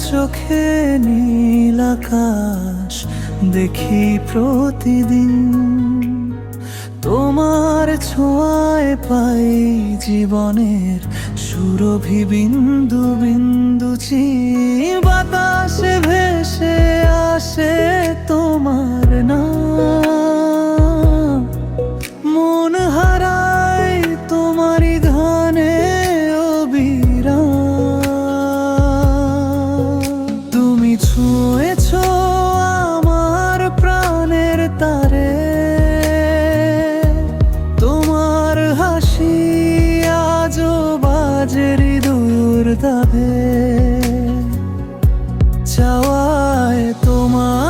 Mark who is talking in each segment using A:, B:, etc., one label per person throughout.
A: চোখে নীল আকাশ দেখি প্রতিদিন। তোমার ছোঁয়ায় পাই জীবনের সুরভি বিন্দু বিন্দু চি বাতাসে ভেসে ছুঁয়েছ আমার প্রাণের তারে। তোমার হাসি আজ বাজের দূর দাবে চাওয়ায় তোমার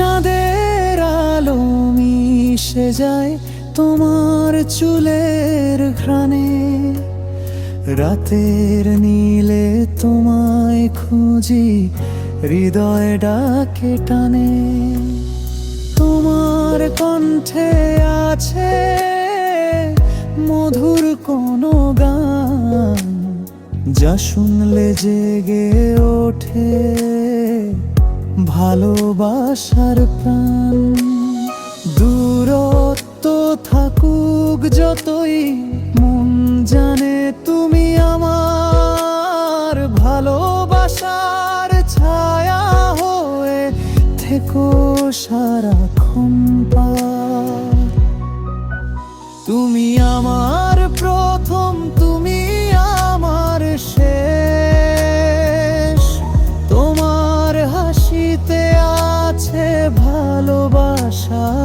A: চাঁদের আলো মিশে যায় তোমার চুলের ঘ্রাণে। রাতের নীলে তোমায় খুঁজি, হৃদয় ডাকে টানে। তোমার কণ্ঠে আছে মধুর কোনো গান, যা শুনলে জেগে ওঠে। ভালোবাসার প্রাণ। দূরত্ব থাকুক যতই, মন জানে তুমি আমার ভালোবাসার ছায়া হয়ে থেকো সারাক্ষণ পা ভালোবাসার